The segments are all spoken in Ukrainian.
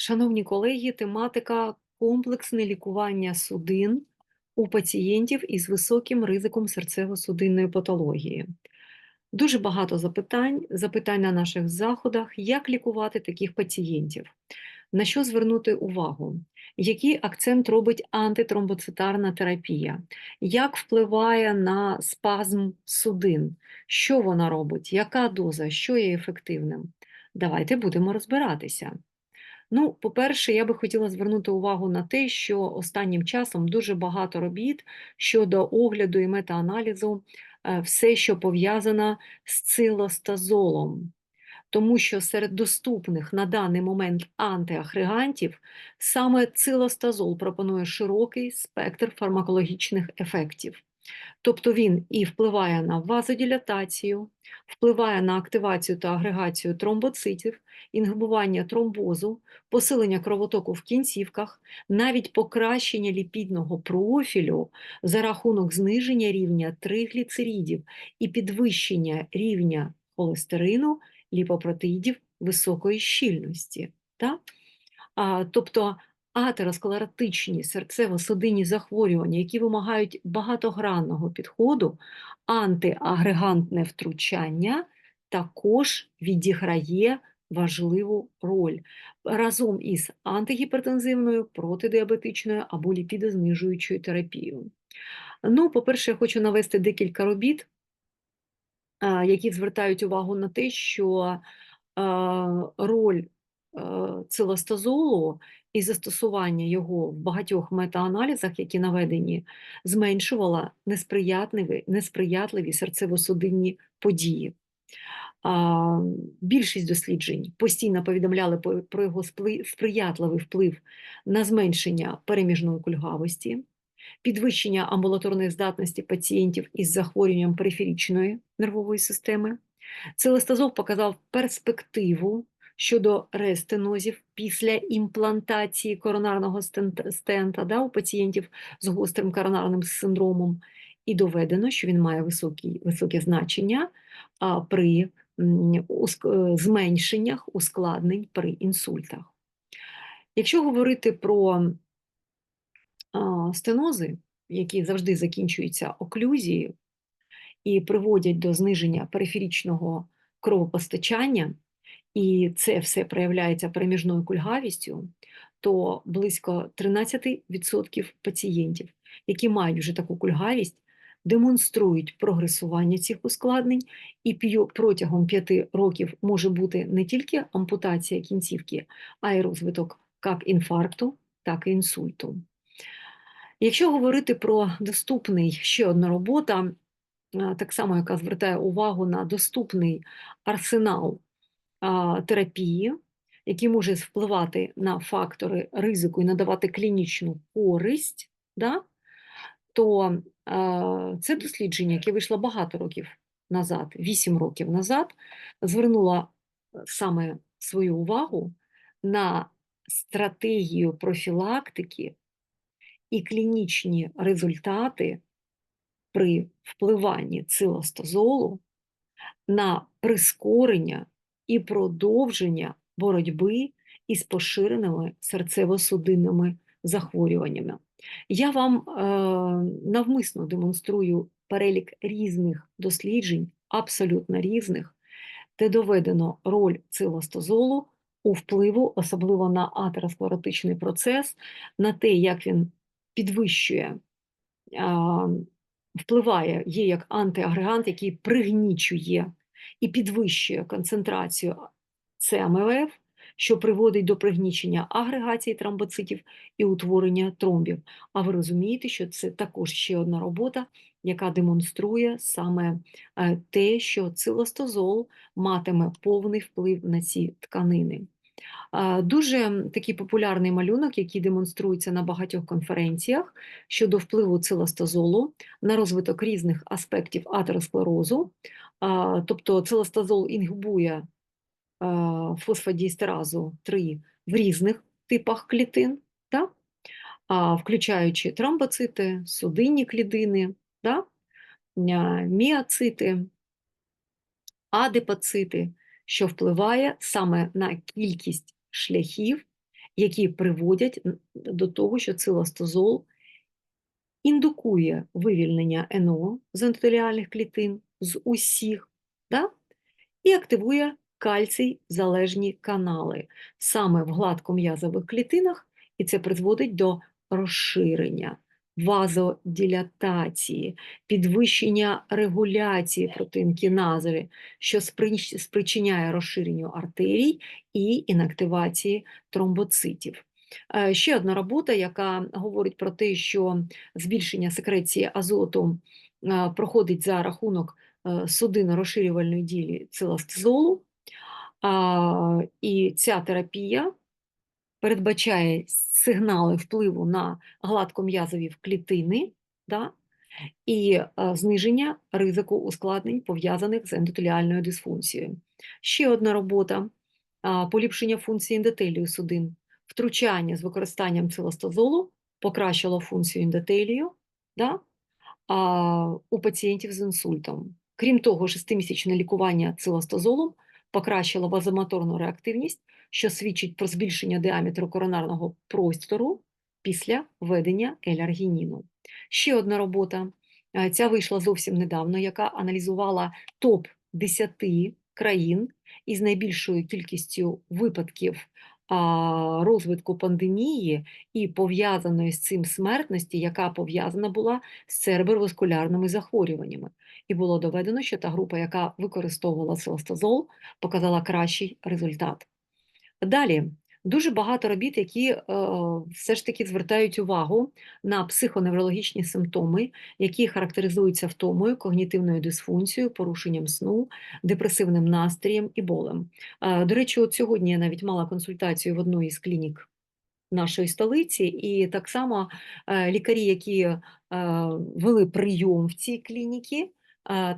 Шановні колеги, тематика комплексне лікування судин у пацієнтів із високим ризиком серцево-судинної патології. Дуже багато запитань, запитань на наших заходах, як лікувати таких пацієнтів, на що звернути увагу, який акцент робить антитромбоцитарна терапія, як впливає на спазм судин, що вона робить, яка доза, що є ефективним. Давайте будемо розбиратися. Ну, по-перше, я би хотіла звернути увагу на те, що останнім часом дуже багато робіт щодо огляду і метааналізу е, все, що пов'язано з цилостазолом. Тому що серед доступних на даний момент антиагрегантів саме цилостазол пропонує широкий спектр фармакологічних ефектів. Тобто він і впливає на вазодилатацію, впливає на активацію та агрегацію тромбоцитів, інгибування тромбозу, посилення кровотоку в кінцівках, навіть покращення ліпідного профілю за рахунок зниження рівня тригліцеридів і підвищення рівня холестерину, ліпопротеїдів високої щільності. Так? А, Тобто атеросклеротичні серцево-судинні захворювання, які вимагають багатогранного підходу, антиагрегантне втручання також відіграє важливу роль разом із антигіпертензивною, протидіабетичною або ліпідознижуючою терапією. Ну, по-перше, я хочу навести декілька робіт, які звертають увагу на те, що роль цилостазолу і застосування його в багатьох метааналізах, які наведені, зменшувала несприятливі, несприятливі серцево-судинні події. Більшість досліджень постійно повідомляли про його сприятливий вплив на зменшення переміжної кульгавості, підвищення амбулаторної здатності пацієнтів із захворюванням периферічної нервової системи. Целестазол показав перспективу щодо рестенозів після імплантації коронарного стента да, у пацієнтів з гострим коронарним синдромом, і доведено, що він має високі, високе значення а, при зменшеннях ускладнень при інсультах. Якщо говорити про а, стенози, які завжди закінчуються оклюзією і приводять до зниження периферічного кровопостачання, і це все проявляється переміжною кульгавістю, то близько 13% пацієнтів, які мають вже таку кульгавість, демонструють прогресування цих ускладнень, і протягом 5 років може бути не тільки ампутація кінцівки, а й розвиток як інфаркту, так і інсульту. Якщо говорити про доступний ще одна робота, так само, яка звертає увагу на доступний арсенал терапії, який може впливати на фактори ризику і надавати клінічну користь, да, то це дослідження, яке вийшло багато років назад, 8 років назад, звернуло саме свою увагу на стратегію профілактики і клінічні результати при впливанні цилостазолу на прискорення і продовження боротьби із поширеними серцево-судинними захворюваннями. Я вам е, навмисно демонструю перелік різних досліджень, абсолютно різних, де доведено роль цилостазолу у впливу, особливо на атеросклеротичний процес, на те, як він підвищує, е, впливає, є як антиагрегант, який пригнічує і підвищує концентрацію ЦМВФ, що приводить до пригнічення агрегації тромбоцитів і утворення тромбів. А ви розумієте, що це також ще одна робота, яка демонструє саме е, те, що цилостозол матиме повний вплив на ці тканини. Дуже такий популярний малюнок, який демонструється на багатьох конференціях щодо впливу цилостазолу на розвиток різних аспектів атеросклерозу. Тобто цилостазол інгибує фосфодіестеразу 3 в різних типах клітин, да? включаючи тромбоцити, судинні клітини, да? міоцити, адипоцити, що впливає саме на кількість шляхів, які приводять до того, що цилостазол індукує вивільнення НО з ендотеліальних клітин з усіх да? і активує кальцій залежні канали саме в гладком'язових клітинах, і це призводить до розширення, вазодилатації, підвищення регуляції протеїнкіназові, що спричиняє розширенню артерій і інактивації тромбоцитів. Е, ще одна робота, яка говорить про те, що збільшення секреції азоту е, проходить за рахунок судино-розширювальної ділі циластазолу, і ця терапія передбачає сигнали впливу на гладком'язові клітини да, і зниження ризику ускладнень, пов'язаних з ендотеліальною дисфункцією. Ще одна робота поліпшення функції ендотелію судин втручання з використанням цилостазолу покращило функцію ендотелію да, у пацієнтів з інсультом. Крім того, шестимісячне лікування цилостазолом покращило вазомоторну реактивність, що свідчить про збільшення діаметру коронарного простору після введення еляргініну. Ще одна робота, ця вийшла зовсім недавно, яка аналізувала топ 10 країн із найбільшою кількістю випадків розвитку пандемії і пов'язаної з цим смертності, яка пов'язана була з цереброваскулярними захворюваннями. І було доведено, що та група, яка використовувала селостазол, показала кращий результат. Далі Дуже багато робіт, які е, все ж таки звертають увагу на психоневрологічні симптоми, які характеризуються втомою, когнітивною дисфункцією, порушенням сну, депресивним настроєм і болем. Е, до речі, от сьогодні я навіть мала консультацію в одній із клінік нашої столиці, і так само е, лікарі, які е, вели прийом в цій клініці,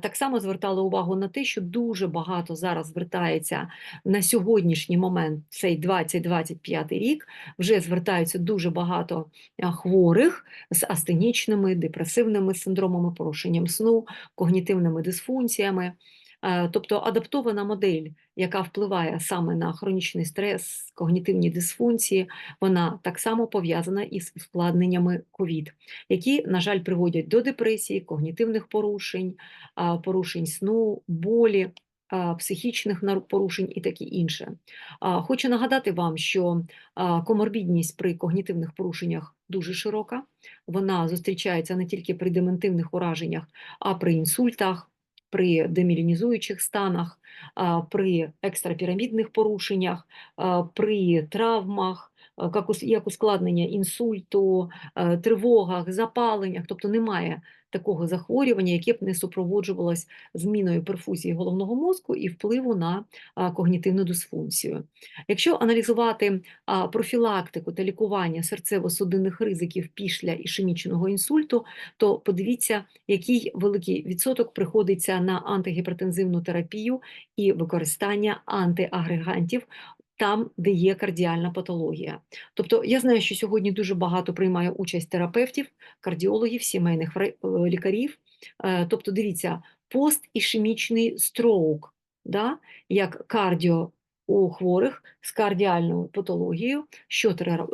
так само звертали увагу на те, що дуже багато зараз звертається на сьогоднішній момент, цей 2025 рік, вже звертаються дуже багато хворих з астенічними, депресивними синдромами, порушенням сну, когнітивними дисфункціями. Е, тобто адаптована модель, яка впливає саме на хронічний стрес, когнітивні дисфункції, вона так само пов'язана із ускладненнями ковід, які, на жаль, приводять до депресії, когнітивних порушень, порушень сну, болі. Психічних порушень і таке інше. Хочу нагадати вам, що коморбідність при когнітивних порушеннях дуже широка. Вона зустрічається не тільки при дементивних ураженнях, а при інсультах, при демілінізуючих станах, при екстрапірамідних порушеннях, при травмах, як ускладнення інсульту, тривогах, запаленнях, тобто немає такого захворювання, яке б не супроводжувалось зміною перфузії головного мозку і впливу на когнітивну дисфункцію. Якщо аналізувати профілактику та лікування серцево-судинних ризиків після ішемічного інсульту, то подивіться, який великий відсоток приходиться на антигіпертензивну терапію і використання антиагрегантів там, де є кардіальна патологія. Тобто я знаю, що сьогодні дуже багато приймає участь терапевтів, кардіологів, сімейних е, лікарів. Е, тобто, дивіться, постішемічний строук, да, як кардіо у хворих з кардіальною патологією, що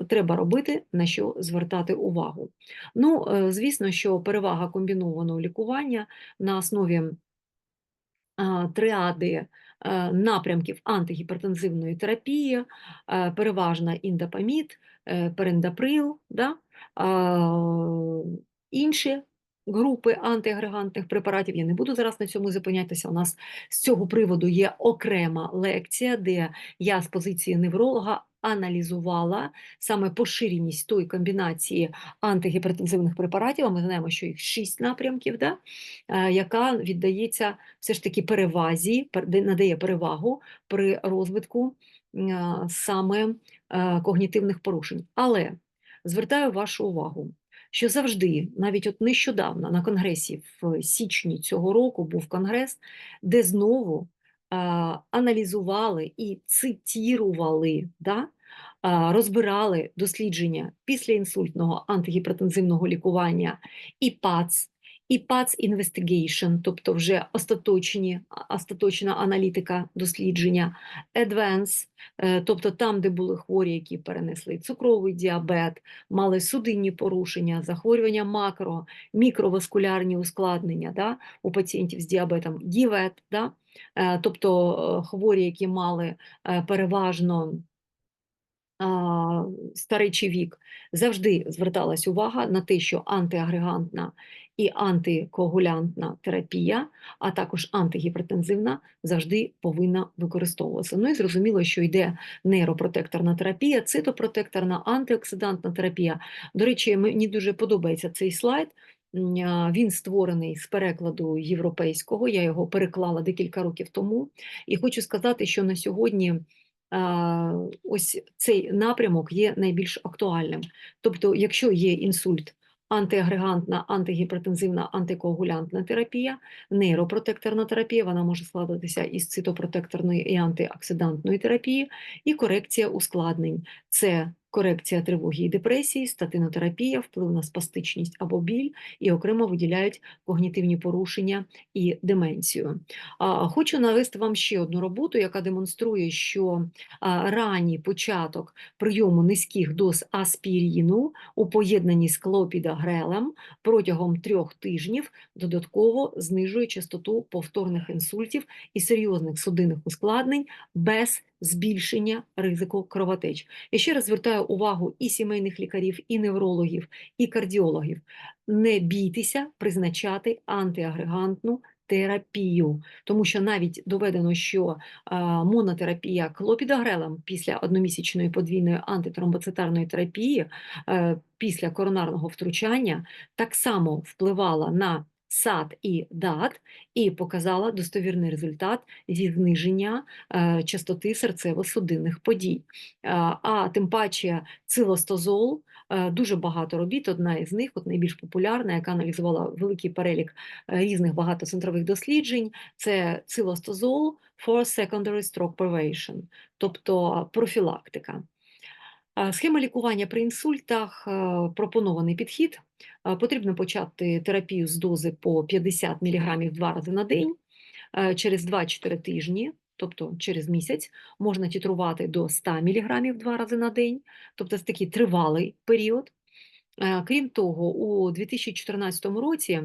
треба робити, на що звертати увагу. Ну, е, звісно, що перевага комбінованого лікування на основі триади Е, напрямків антигіпертензивної терапії, е, переважно індопамід, е, перендаприл, да? інші групи антиагрегантних препаратів. Я не буду зараз на цьому зупинятися. У нас з цього приводу є окрема лекція, де я з позиції невролога аналізувала саме поширеність тої комбінації антигіпертензивних препаратів, а ми знаємо, що їх шість напрямків, да, е, яка віддається все ж таки перевазі, надає перевагу при розвитку е, саме е, когнітивних порушень. Але звертаю вашу увагу. Що завжди, навіть от нещодавно на конгресі в січні цього року був конгрес, де знову аналізували і цитірували, да, розбирали дослідження післяінсультного антигіпертензивного лікування і ПАЦ, і PATS Investigation, тобто вже остаточні, остаточна аналітика дослідження, Advance, е, тобто там, де були хворі, які перенесли цукровий діабет, мали судинні порушення, захворювання макро, мікроваскулярні ускладнення да, у пацієнтів з діабетом, ДІВЕТ, да, тобто е, хворі, які мали е, переважно старечий вік, завжди зверталась увага на те, що антиагрегантна і антикоагулянтна терапія, а також антигіпертензивна завжди повинна використовуватися. Ну і зрозуміло, що йде нейропротекторна терапія, цитопротекторна, антиоксидантна терапія. До речі, мені дуже подобається цей слайд. Він створений з перекладу європейського. Я його переклала декілька років тому. І хочу сказати, що на сьогодні ось цей напрямок є найбільш актуальним. Тобто, якщо є інсульт, антиагрегантна, антигіпертензивна, антикоагулянтна терапія, нейропротекторна терапія, вона може складатися із цитопротекторної і антиоксидантної терапії, і корекція ускладнень. Це корекція тривоги і депресії, статинотерапія, вплив на спастичність або біль, і окремо виділяють когнітивні порушення і деменцію. Хочу навести вам ще одну роботу, яка демонструє, що ранній початок прийому низьких доз аспіріну у поєднанні з клопідогрелем протягом трьох тижнів додатково знижує частоту повторних інсультів і серйозних судинних ускладнень без збільшення ризику кровотеч. Я ще раз звертаю увагу і сімейних лікарів, і неврологів, і кардіологів. Не бійтеся призначати антиагрегантну терапію, тому що навіть доведено, що монотерапія клопідогрелем після одномісячної подвійної антитромбоцитарної терапії е, після коронарного втручання так само впливала на САД і ДАТ і показала достовірний результат зі зниження е, частоти серцево-судинних подій. Е, а тим паче цилостозол, е, дуже багато робіт, одна із них, от найбільш популярна, яка аналізувала великий перелік різних багатоцентрових досліджень, це цилостозол for secondary stroke prevention, тобто профілактика. Е, Схема лікування при інсультах, е, пропонований підхід. Е, Потрібно почати терапію з дози по 50 мг два рази на день через 2-4 тижні, тобто через місяць, можна тітрувати до 100 мг два рази на день, тобто це такий тривалий період. Е, Крім того, у 2014 році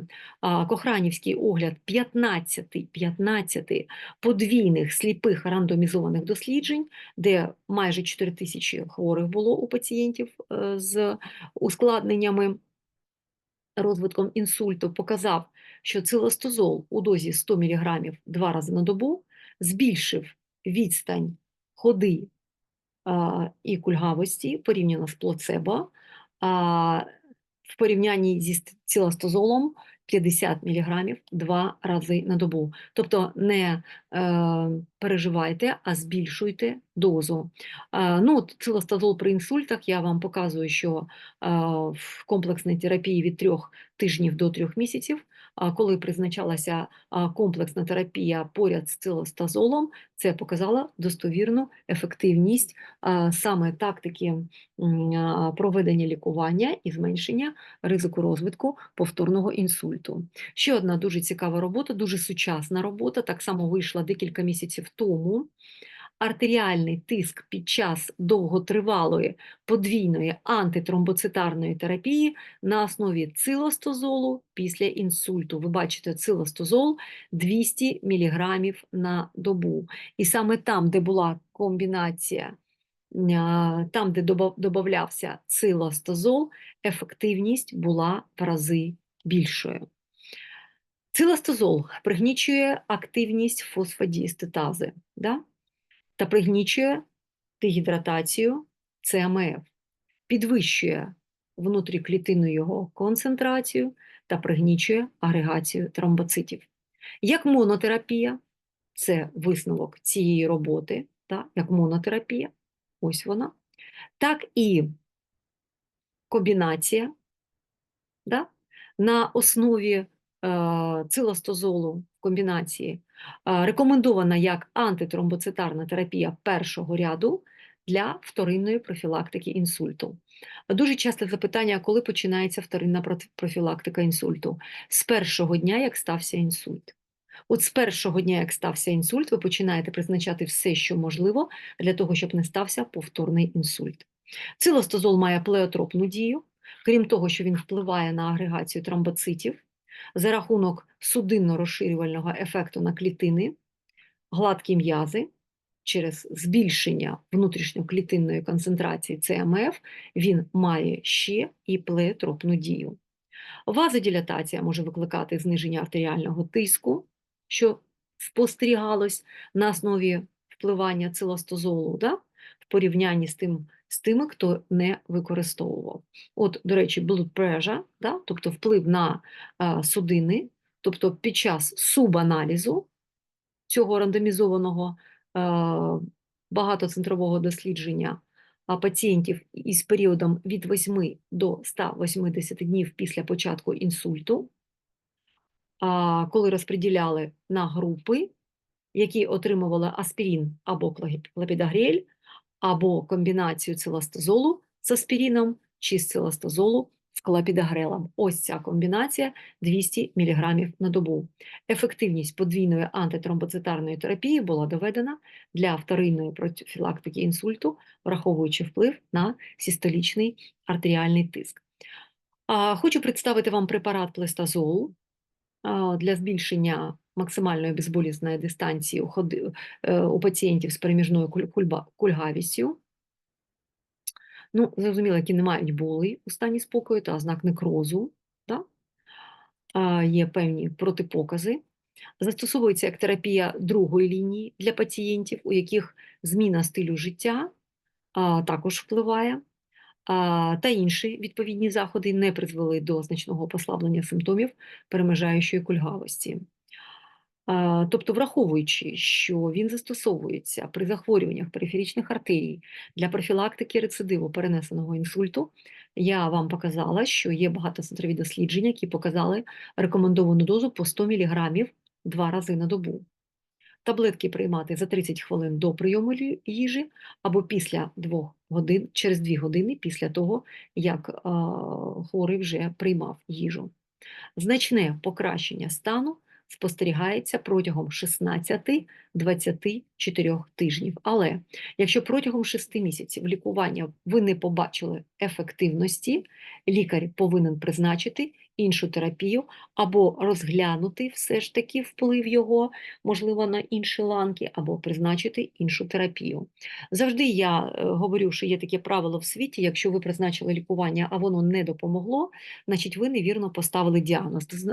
Кохранівський огляд 15, 15 подвійних сліпих рандомізованих досліджень, де майже 4 тисячі хворих було у пацієнтів е, з ускладненнями розвитком інсульту, показав, що цилостозол у дозі 100 мг два рази на добу збільшив відстань ходи і кульгавості порівняно з плацебо, в порівнянні зі ціластозолом цилостозолом 50 мг два рази на добу. Тобто не е, переживайте, а збільшуйте дозу. Е, ну, от при інсультах я вам показую, що е, в комплексній терапії від трьох тижнів до трьох місяців, а коли призначалася комплексна терапія поряд з цилостазолом, це показало достовірну ефективність саме тактики проведення лікування і зменшення ризику розвитку повторного інсульту. Ще одна дуже цікава робота, дуже сучасна робота, так само вийшла декілька місяців тому. Артеріальний тиск під час довготривалої подвійної антитромбоцитарної терапії на основі цилостозолу після інсульту. Ви бачите, цилостозол 200 мг на добу. І саме там, де була комбінація, там, де додавався цилостозол, ефективність була в рази більшою. Цилостозол пригнічує активність фосфодіестетази да? Та пригнічує дегідратацію ЦМФ, підвищує внутріклітинну його концентрацію та пригнічує агрегацію тромбоцитів. Як монотерапія, це висновок цієї роботи, та, як монотерапія, ось вона, так і комбінація да, на основі е, цилостозолу в комбінації рекомендована як антитромбоцитарна терапія першого ряду для вторинної профілактики інсульту. Дуже часте запитання, коли починається вторинна профілактика інсульту? З першого дня, як стався інсульт. От з першого дня, як стався інсульт, ви починаєте призначати все, що можливо, для того, щоб не стався повторний інсульт. Цилостазол має плеотропну дію, крім того, що він впливає на агрегацію тромбоцитів за рахунок судинно-розширювального ефекту на клітини, гладкі м'язи через збільшення внутрішньоклітинної концентрації ЦМФ, він має ще і плеотропну дію. Вазодилатація може викликати зниження артеріального тиску, що спостерігалось на основі впливання цилостазолу, да? в порівнянні з тим, з тими, хто не використовував. От, до речі, blood pressure, да? тобто вплив на е, судини, тобто під час субаналізу цього рандомізованого е, багатоцентрового дослідження пацієнтів із періодом від 8 до 180 днів після початку інсульту, а, коли розподіляли на групи, які отримували аспірин або клопідогрель, або комбінацію циластазолу з аспірином чи з циластазолу з клопідогрелем. Ось ця комбінація 200 мг на добу. Ефективність подвійної антитромбоцитарної терапії була доведена для вторинної профілактики інсульту, враховуючи вплив на систолічний артеріальний тиск. Хочу представити вам препарат плестазол для збільшення максимальної безболісної дистанції у, ходи, е, у пацієнтів з переміжною кульгавістю. Ну, зрозуміло, які не мають болей у стані спокою та ознак некрозу. Да? А, Є певні протипокази. Застосовується як терапія другої лінії для пацієнтів, у яких зміна стилю життя а, також впливає, а, та інші відповідні заходи не призвели до значного послаблення симптомів перемежаючої кульгавості. Тобто, враховуючи, що він застосовується при захворюваннях периферичних артерій для профілактики рецидиву перенесеного інсульту, я вам показала, що є багатоцентрові дослідження, які показали рекомендовану дозу по 100 мг два рази на добу. Таблетки приймати за 30 хвилин до прийому їжі або після 2 годин, через 2 години після того, як хворий вже приймав їжу. Значне покращення стану спостерігається протягом 16-24 тижнів. Але якщо протягом 6 місяців лікування ви не побачили ефективності, лікар повинен призначити іншу терапію або розглянути все ж таки вплив його, можливо, на інші ланки, або призначити іншу терапію. Завжди я е, говорю, що є таке правило в світі: якщо ви призначили лікування, а воно не допомогло, значить ви невірно поставили діагноз.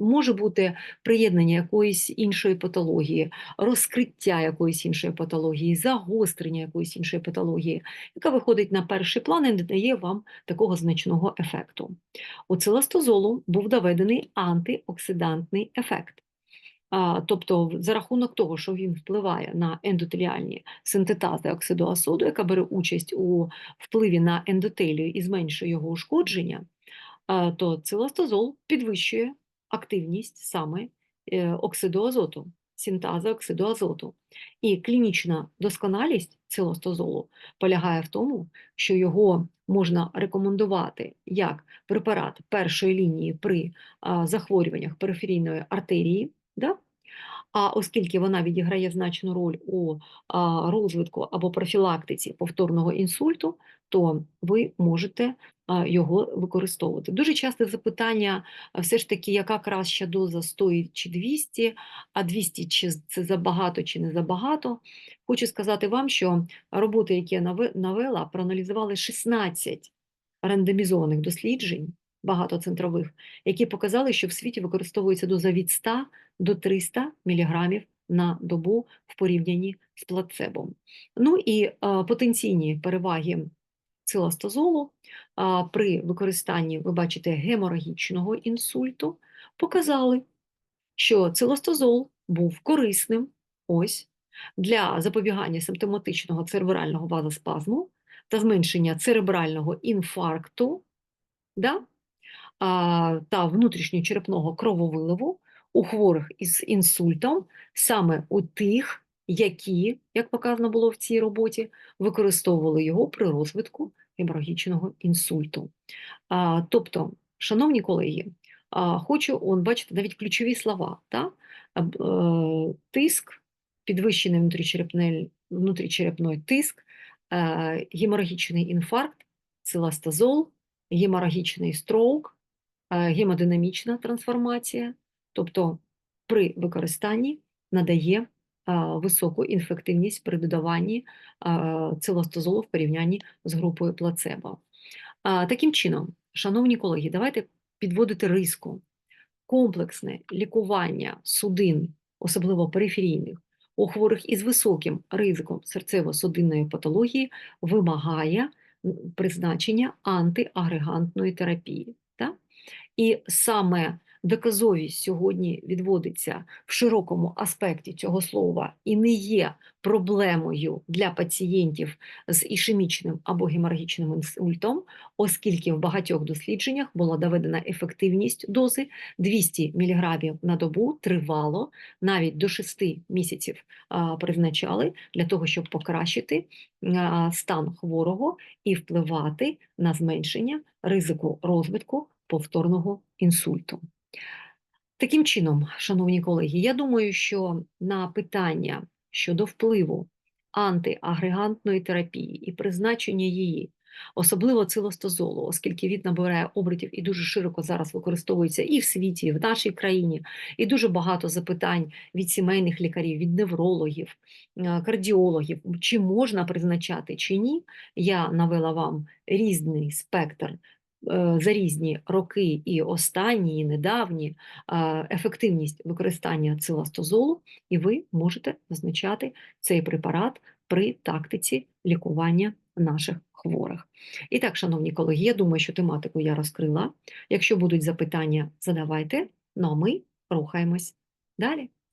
Може бути приєднання якоїсь іншої патології, розкриття якоїсь іншої патології, загострення якоїсь іншої патології, яка виходить на перший план і не дає вам такого значного ефекту. У циластозолу був доведений антиоксидантний ефект. Тобто, за рахунок того, що він впливає на ендотеліальні синтетази оксидоасоду, яка бере участь у впливі на ендотелію і зменшує його ушкодження, то циластозол підвищує активність саме е, оксиду синтази оксиду азоту. І клінічна досконалість цилостазолу полягає в тому, що його можна рекомендувати як препарат першої лінії при захворюваннях периферійної артерії, да? а оскільки вона відіграє значну роль у розвитку або профілактиці повторного інсульту, то ви можете його використовувати. Дуже часте запитання все ж таки, яка краща доза 100 чи 200, а 200 чи це забагато чи не забагато. Хочу сказати вам, що роботи, які я наве- навела, проаналізували 16 рандомізованих досліджень багатоцентрових, які показали, що в світі використовується доза від 100 до 300 мг на добу в порівнянні з плацебом. Ну і е, потенційні переваги циластазолу при використанні, ви бачите, геморагічного інсульту показали, що циластазол був корисним ось для запобігання симптоматичного церебрального вазоспазму та зменшення церебрального інфаркту да? та внутрішньочерепного крововиливу у хворих із інсультом саме у тих, які, як показано було в цій роботі, використовували його при розвитку геморагічного інсульту. А, тобто, шановні колеги, а, хочу, он, бачите, навіть ключові слова, та? А, б- е, тиск, підвищений внутрічерепний, тиск, е, геморагічний інфаркт, циластазол, геморагічний строук, е, гемодинамічна трансформація, тобто при використанні надає а, високу інфективність при додаванні а, в порівнянні з групою плацебо. Таким чином, шановні колеги, давайте підводити риску. Комплексне лікування судин, особливо периферійних, у хворих із високим ризиком серцево-судинної патології вимагає призначення антиагрегантної терапії. Так? І саме доказовість сьогодні відводиться в широкому аспекті цього слова і не є проблемою для пацієнтів з ішемічним або геморагічним інсультом, оскільки в багатьох дослідженнях була доведена ефективність дози 200 мг на добу тривало навіть до 6 місяців призначали для того, щоб покращити стан хворого і впливати на зменшення ризику розвитку повторного інсульту. Таким чином, шановні колеги, я думаю, що на питання щодо впливу антиагрегантної терапії і призначення її, особливо цилостазолу, оскільки він набирає обертів і дуже широко зараз використовується і в світі, і в нашій країні, і дуже багато запитань від сімейних лікарів, від неврологів, е, кардіологів, чи можна призначати чи ні, я навела вам різний спектр за різні роки, і останні, і недавні, е, ефективність використання циластозолу, і ви можете назначати цей препарат при тактиці лікування наших хворих. І так, шановні колеги, я думаю, що тематику я розкрила. Якщо будуть запитання, задавайте. Ну а ми рухаємось далі.